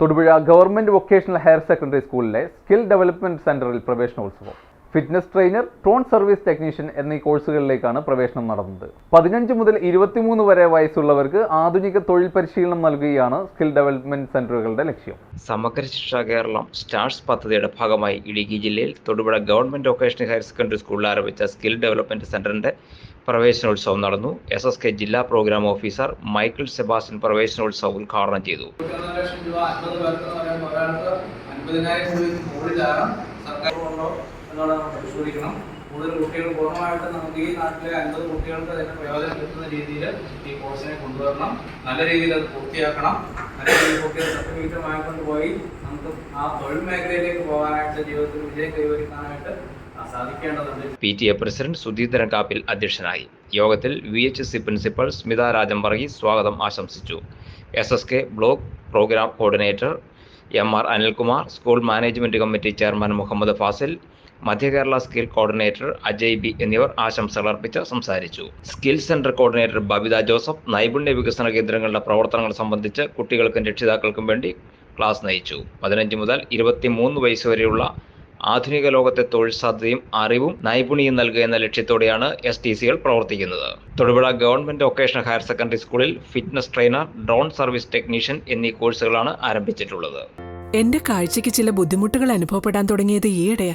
Thodupuzha government vocational higher secondary സ്കൂളിലെ skill development സെന്ററിൽ പ്രവേശനോത്സവം. Fitness trainer drone service technician എന്നീ കോഴ്സുകളിലേക്കാണ് പ്രവേശനം നടന്നത്. പതിനഞ്ച് മുതൽ ഇരുപത്തിമൂന്ന് വരെ വയസ്സുള്ളവർക്ക് ആധുനിക തൊഴിൽ പരിശീലനം നൽകുകയാണ് സ്കിൽ ഡെവലപ്മെന്റ് സെന്ററുകളുടെ ലക്ഷ്യം. സമഗ്ര ശിക്ഷ കേരളം സ്റ്റാർസ് പദ്ധതിയുടെ ഭാഗമായി ഇടുക്കി ജില്ലയിൽ Thodupuzha government vocational higher secondary സ്കൂളിൽ ആരംഭിച്ച സ്കിൽ ഡെവലപ്മെന്റ് സെന്ററിന്റെ പ്രവേശനോത്സവം നടന്നു. എസ് എസ് കെ ജില്ലാ പ്രോഗ്രാം ഓഫീസർ മൈക്കിൾ സെബാസ്റ്റ്യൻ പ്രവേശനോത്സവം ഉദ്ഘാടനം ചെയ്തു. ഇരുപത്തൊന്ന് ലക്ഷം രൂപ അൻപത് പേർക്ക് എന്ന് പറയുമ്പോൾ ഒരാൾക്ക് അൻപതിനായിരം രൂപയ്ക്ക് മുകളിലാണ് സർക്കാർ എന്നുള്ളത് നമ്മൾ പരിശോധിക്കണം. കൂടുതൽ കുട്ടികൾ പൂർണമായിട്ട് നമുക്ക് ഈ നാട്ടിലെ അൻപത് കുട്ടികൾക്ക് അതിന് പ്രയോജനം കിട്ടുന്ന രീതിയിൽ ഈ കോഴ്സിനെ കൊണ്ടുവരണം. നല്ല രീതിയിൽ അത് പൂർത്തിയാക്കണം. നല്ല രീതിയിൽ കുട്ടികൾ സർട്ടിഫിക്കറ്റ് വാങ്ങിക്കൊണ്ട് പോയി നമുക്ക് ആ തൊഴിൽ മേഖലയിലേക്ക് പോകാനായിട്ട് ജീവിതത്തിൽ വിജയം കൈവരിക്കാനായിട്ട് P T A president Sudheendran Kappil അധ്യക്ഷനായി. യോഗത്തിൽ V H C principal Smitha Rajambargi സ്വാഗതം ആശംസിച്ചു. S S K block programme coordinator M R Anilkumar school management committee chairman Muhammad Fazil മധ്യ Kerala skill coordinator Ajay B എന്നിവർ ആശംസകൾ അർപ്പിച്ച് സംസാരിച്ചു. Skill centre coordinator Babitha Joseph നൈപുണ്യ വികസന കേന്ദ്രങ്ങളുടെ പ്രവർത്തനങ്ങൾ സംബന്ധിച്ച് കുട്ടികൾക്കും രക്ഷിതാക്കൾക്കും വേണ്ടി ക്ലാസ് നയിച്ചു. പതിനഞ്ച് മുതൽ ഇരുപത്തിമൂന്ന് വയസ്സ് വരെയുള്ള ആധുനിക ലോകത്തെ തൊഴിൽ സാധ്യതയും അറിവും നൈപുണ്യം നൽകുക എന്ന ലക്ഷ്യത്തോടെയാണ് എസ് ടി സികൾ പ്രവർത്തിക്കുന്നത്. Thodupuzha government vocational higher secondary സ്കൂളിൽ fitness trainer drone service technician എന്നീ കോഴ്സുകളാണ് ആരംഭിച്ചിട്ടുള്ളത്. എന്റെ കാഴ്ചയ്ക്ക് ചില ബുദ്ധിമുട്ടുകൾ അനുഭവപ്പെടാൻ തുടങ്ങിയത് ഈയിടെയാ.